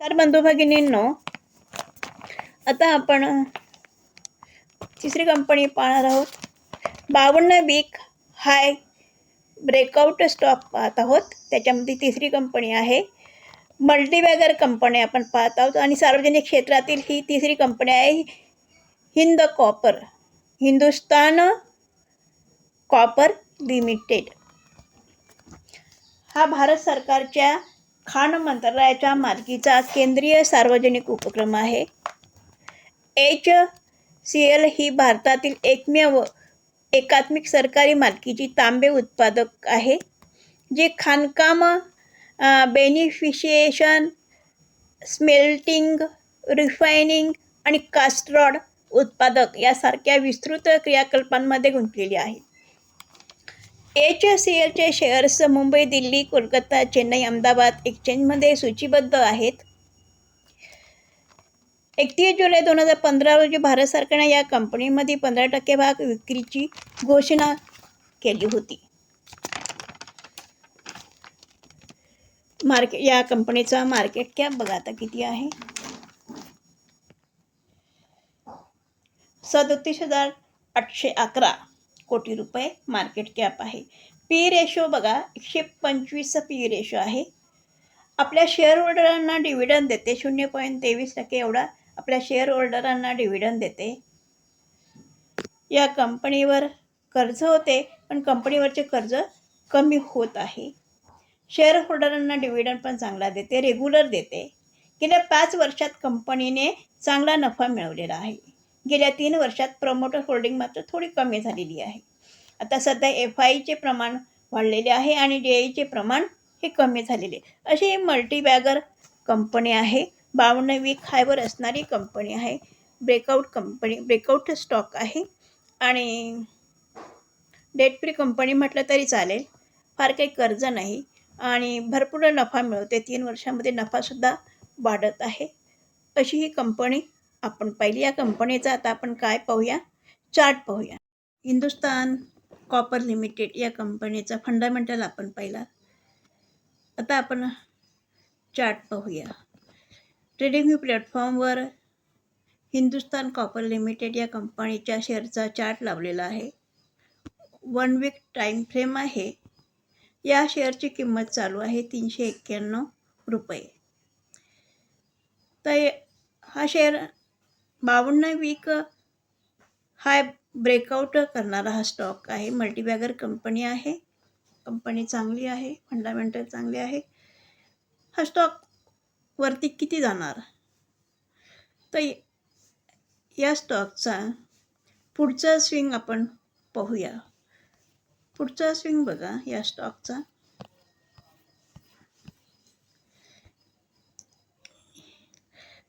तर बंधू भगिनींनो आता आपण तिसरी कंपनी पाहणार आहोत. बावन्न वीक हाय ब्रेकआउट स्टॉक पाहत आहोत. त्याच्यामध्ये तिसरी कंपनी आहे. मल्टीबॅगर कंपनी आपण पाहत आहोत. आणि सार्वजनिक क्षेत्रातील ही तिसरी कंपनी आहे. Hind copper Hindustan copper limited हा भारत सरकारच्या खाण मंत्रालयाच्या मालकीचा केंद्रीय सार्वजनिक उपक्रम आहे. एच सी एल ही भारतातील एकमेव एकात्मिक सरकारी मालकीची तांबे उत्पादक आहे जे खाणकाम बेनिफिशिएशन स्मेल्टिंग रिफायनिंग आणि कास्ट्रॉड उत्पादक यासारख्या विस्तृत क्रियाकल्पांमध्ये गुंतलेली आहे एच सी एलचे शेअर्स मुंबई दिल्ली कोलकाता चेन्नई अहमदाबाद एक्सचेंजमध्ये सूचीबद्ध आहेत. एकतीस जुलै दोन हजार पंधरा रोजी भारत सरकारने या कंपनीमध्ये पंधरा टक्के भाग विक्रीची घोषणा केली होती. मार्केट या कंपनीचा मार्केट कॅप बघा आता किती आहे. सदतीस हजार आठशे अकरा. कोटी रुपये मार्केट कॅप आहे. पी रेशो बघा एकशे पंचवीस पी रेशो आहे. आपल्या शेअर होल्डरांना डिव्हिडंड देते शून्य पॉईंट तेवीस टक्के एवढा आपल्या शेअर होल्डरांना डिव्हिडंड देते. या कंपनीवर कर्ज होते पण कंपनीवरचे कर्ज कमी होत आहे. शेअर होल्डरांना डिव्हिडंड पण चांगला देते रेग्युलर देते. गेल्या पाच वर्षात कंपनीने चांगला नफा मिळवलेला आहे. गेल्या तीन वर्षात प्रमोटर होल्डिंग मात्र थोडी कमी झालेली आहे. आता सध्या एफ आयचे प्रमाण वाढलेले आहे आणि डी आयचे प्रमाण हे कमी झालेले. अशी ही मल्टीबॅगर कंपनी आहे. बावन्न वीक हायवर असणारी कंपनी आहे. ब्रेकआउट कंपनी ब्रेकआउट स्टॉक आहे. आणि डेट फ्री कंपनी म्हटलं तरी चालेल. फार काही कर्ज नाही. आणि भरपूर नफा मिळवते. तीन वर्षामध्ये नफासुद्धा वाढत आहे. अशी ही कंपनी आपण पहिले या कंपनीचा. आता आपण काय पाहूया? चार्ट पाहूया. हिंदुस्तान कॉपर लिमिटेड या कंपनीचा फंडामेंटल आपण पाहिला. आता आपण चार्ट पाहूया. ट्रेडिंग प्लॅटफॉर्मवर हिंदुस्तान कॉपर लिमिटेड या कंपनीच्या शेअरचा चार्ट लावलेला आहे. वन वीक टाईम फ्रेम आहे. या शेअरची किंमत चालू आहे तीनशे एक्क्याण्णव रुपये. तर हा शेअर बावन्न वीक हाय ब्रेकआउट करणारा हा स्टॉक आहे. मल्टीबॅगर कंपनी आहे. कंपनी चांगली आहे. फंडामेंटल चांगली आहे. हा स्टॉक वरती किती जाणार? तर या स्टॉकचा पुढचा स्विंग आपण पाहूया. पुढचा स्विंग बघा या स्टॉकचा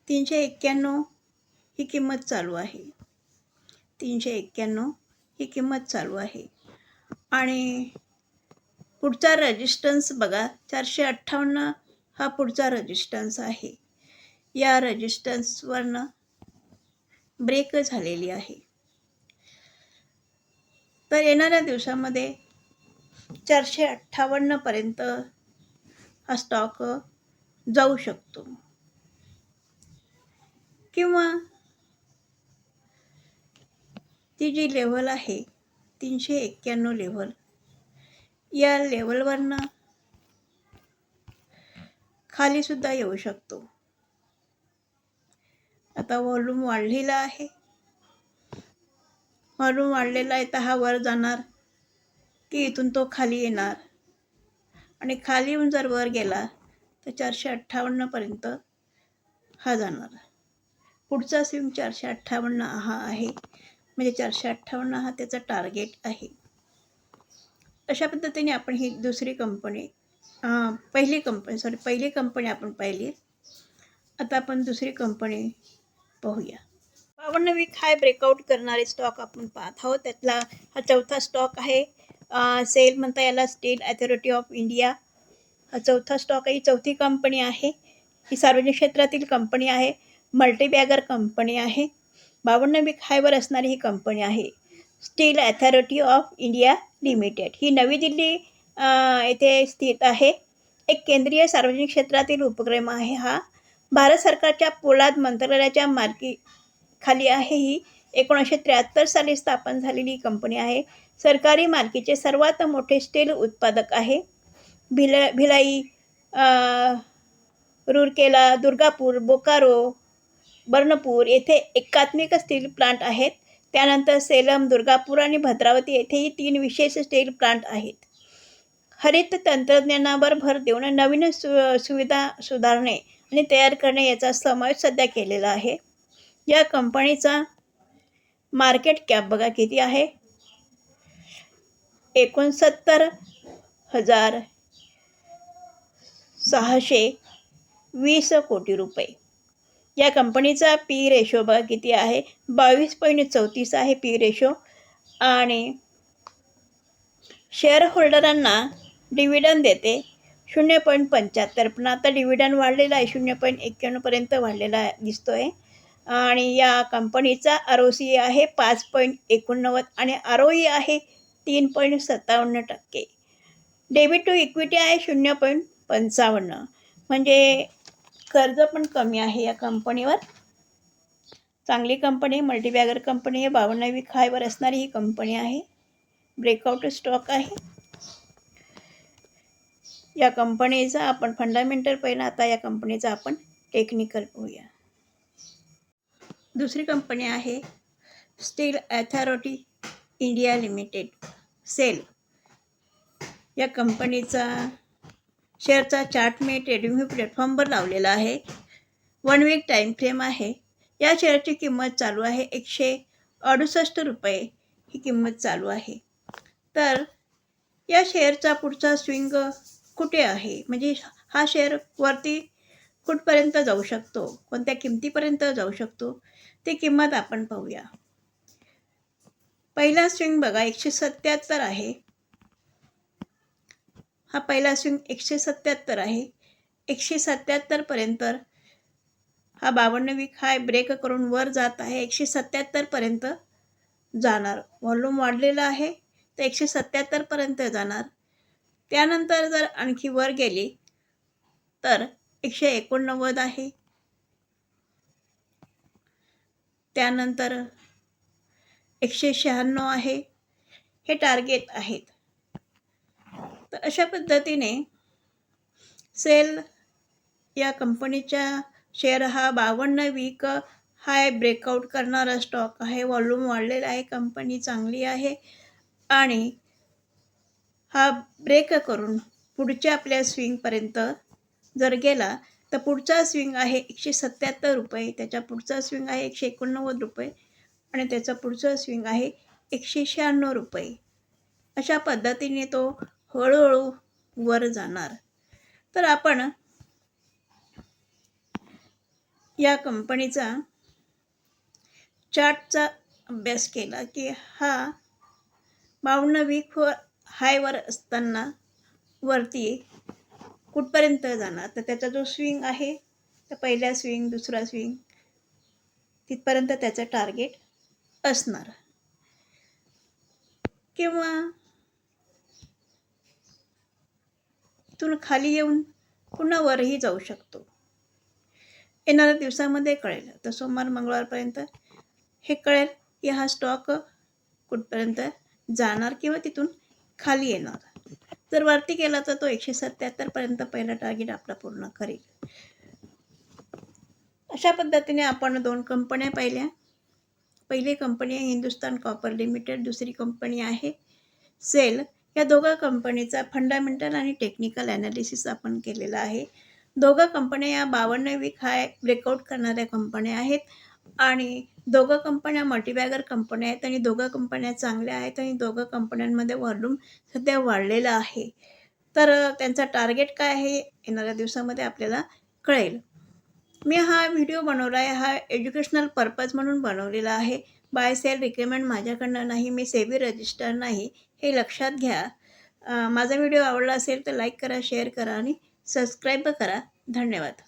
तीनशे एक्क्याण्णव ही किंमत चालू आहे. तीनशे एक्क्याण्णव ही किंमत चालू आहे. आणि पुढचा रजिस्टन्स बघा चारशे अठ्ठावन्न हा पुढचा रजिस्टन्स आहे. या रजिस्टन्सवरनं ब्रेक झालेली आहे. तर येणाऱ्या दिवसामध्ये चारशे अठ्ठावन्नपर्यंत हा स्टॉक जाऊ शकतो. किंवा ती जी लेवल आहे तीनशे एक्क्याण्णव लेवल या लेवलवरनं खालीसुद्धा येऊ शकतो. आता वॉल्यूम वाढलेला आहे. वॉल्यूम वाढलेला आहे तर हा वर जाणार की इथून तो खाली येणार. आणि खाली येऊन जर वर गेला तर चारशे अठ्ठावन्नपर्यंत हा जाणार. पुढचा स्विंग चारशे अठ्ठावन्न हा आहे. म्हणजे चारशे अठ्ठावन्न हा त्याचा टार्गेट आहे. अशा पद्धतीने आपण ही दुसरी कंपनी पहिली कंपनी सॉरी पहिली कंपनी आपण पाहिली. आता आपण दुसरी कंपनी पाहूया. बावन्न वीक हाय ब्रेकआउट करणारे स्टॉक आपण पाहत आहोत. त्यातला हा चौथा स्टॉक आहे सेल म्हणता याला स्टील अथॉरिटी ऑफ इंडिया हा चौथा स्टॉक आहे. ही चौथी कंपनी आहे. ही सार्वजनिक क्षेत्रातील कंपनी आहे. मल्टीबॅगर कंपनी आहे. बावन्न वीक असणारी ही कंपनी आहे. Steel authority of India limited ही नवी दिल्ली येथे स्थित आहे. एक केंद्रीय सार्वजनिक क्षेत्रातील उपक्रम आहे हा. भारत सरकारच्या पोलाद मंत्रालयाच्या मालकी खाली आहे ही. एकोणीसशे त्र्याहत्तर साली स्थापन झालेली कंपनी आहे. सरकारी मालकीचे सर्वात मोठे स्टील उत्पादक आहे. भिला भिलाई रुरकेला दुर्गापूर बोकारो बर्णपूर येथे एकात्मिक स्टील प्लांट आहेत. त्यानंतर सेलम दुर्गापूर आणि भद्रावती येथेही तीन विशेष स्टील प्लांट आहेत. हरित तंत्रज्ञानावर भर देऊन नवीन सु सुविधा सुधारणे आणि तयार करणे याचा समावेश सध्या केलेला आहे. या कंपनीचा मार्केट कॅप बघा किती आहे? एकोणसत्तर हजार सहाशे वीस कोटी रुपये. या कंपनीचा पी रेशो बघा किती आहे? बावीस पॉईंट चौतीस आहे पी रेशो आणि शेअर होल्डरांना डिव्हिडन देते. शून्य पॉईंट पंच्याहत्तर पण आता डिव्हिडन वाढलेला आहे. शून्य पॉईंट एक्क्याण्णवपर्यंत वाढलेला दिसतो आहे आणि या कंपनीचा आर ओ सी आहे पाच पॉईंट एकोणनव्वद आणि आर ओ ई आहे तीन पॉईंट सत्तावन्न टक्के. डेबिट टू इक्विटी आहे शून्य पॉईंट पंचावन्न. म्हणजे कर्ज पण कमी आहे या कंपनीवर. चांगली कंपनी मल्टीबॅगर कंपनी आहे बावन्नवी खायवर असणारी ही कंपनी आहे. ब्रेकआउट स्टॉक आहे. या कंपनीचा आपण फंडामेंटल पहिला आता या कंपनीचा आपण टेक्निकल पाहूया. दुसरी कंपनी आहे steel authority India limited SAIL या कंपनीचा शेअरचा चार्ट मी ट्रेडिंग प्लॅटफॉर्मवर लावलेला आहे. वन वीक टाईम फ्रेम आहे. या शेअरची किंमत चालू आहे एकशे अडुसष्ट रुपये. ही किंमत चालू आहे. तर या शेअरचा पुढचा स्विंग कुठे आहे? म्हणजे हा शेअर वरती कुठपर्यंत जाऊ शकतो? कोणत्या किमतीपर्यंत जाऊ शकतो? ती किंमत आपण पाहूया. पहिला स्विंग बघा एकशे सत्याहत्तर आहे. हा पहिला स्विंग एकशे सत्याहत्तर आहे. एकशे सत्याहत्तरपर्यंत हा बावन्न वीक हाय ब्रेक करून वर जात आहे. एकशे सत्याहत्तरपर्यंत जाणार. व्हॉल्यूम वाढलेला आहे तर एकशे सत्याहत्तरपर्यंत जाणार. त्यानंतर जर आणखी वर गेली तर एकशे एकोणनव्वद आहे. त्यानंतर एकशे शहाण्णव आहे. हे टार्गेट आहेत. तर अशा पद्धतीने सेल या कंपनीच्या शेअर हा बावन्न वीक हाय ब्रेकआउट करणारा स्टॉक आहे. वॉल्यूम वाढलेला आहे. कंपनी चांगली आहे. आणि हा ब्रेक करून पुढच्या आपल्या स्विंगपर्यंत जर गेला तर पुढचा स्विंग आहे एकशे सत्याहत्तर रुपये. त्याच्या पुढचा स्विंग आहे एकशे एकोणनव्वद रुपये. आणि त्याचा पुढचा स्विंग आहे एकशे शहाण्णव रुपये. अशा पद्धतीने तो हळूहळू वर जाणार. तर आपण या कंपनीचा चार्टचा अभ्यास केला की हा बावन्न वीक हायवर असताना वरती कुठपर्यंत जाणार? तर त्याचा जो स्विंग आहे तर पहिला स्विंग दुसरा स्विंग तिथपर्यंत त्याचं टार्गेट असणार. किंवा तिथून खाली येऊन पुन्हा वरही जाऊ शकतो. येणाऱ्या दिवसामध्ये कळेल. तर सोमवार मंगळवारपर्यंत हे कळेल की हा स्टॉक कुठपर्यंत जाणार किंवा तिथून खाली येणार. जर वरती गेला तर तो एकशे सत्याहत्तरपर्यंत पहिला टार्गेट आपला पूर्ण करेल. अशा पद्धतीने आपण दोन कंपन्या पाहिल्या. पहिली कंपनी आहे हिंदुस्तान कॉपर लिमिटेड दुसरी कंपनी आहे सेल. या दोघा कंपनीचा फंडामेंटल आणि टेक्निकल ॲनालिसिस आपण केलेला आहे. दोघा कंपन्या या बावन्न वीक हाय ब्रेकआउट करणाऱ्या कंपन्या आहेत. आणि दोघं कंपन्या मल्टीबॅगर कंपन्या आहेत आणि दोघं कंपन्या चांगल्या आहेत आणि दोघं कंपन्यांमध्ये व्हॉल्यूम सध्या वाढलेलं आहे. तर त्यांचा टार्गेट काय आहे येणाऱ्या दिवसामध्ये आपल्याला कळेल. मी हा व्हिडिओ बनवला आहे हा एज्युकेशनल पर्पज म्हणून बनवलेला आहे. बाय सेल रिकमेंड माझ्याकडनं नाही मी सेवी रजिस्टर नाही. हे लक्षात घ्या. माझा व्हिडिओ आवडला असेल तर लाईक करा शेअर करा आणि सबस्क्राईब करा. धन्यवाद.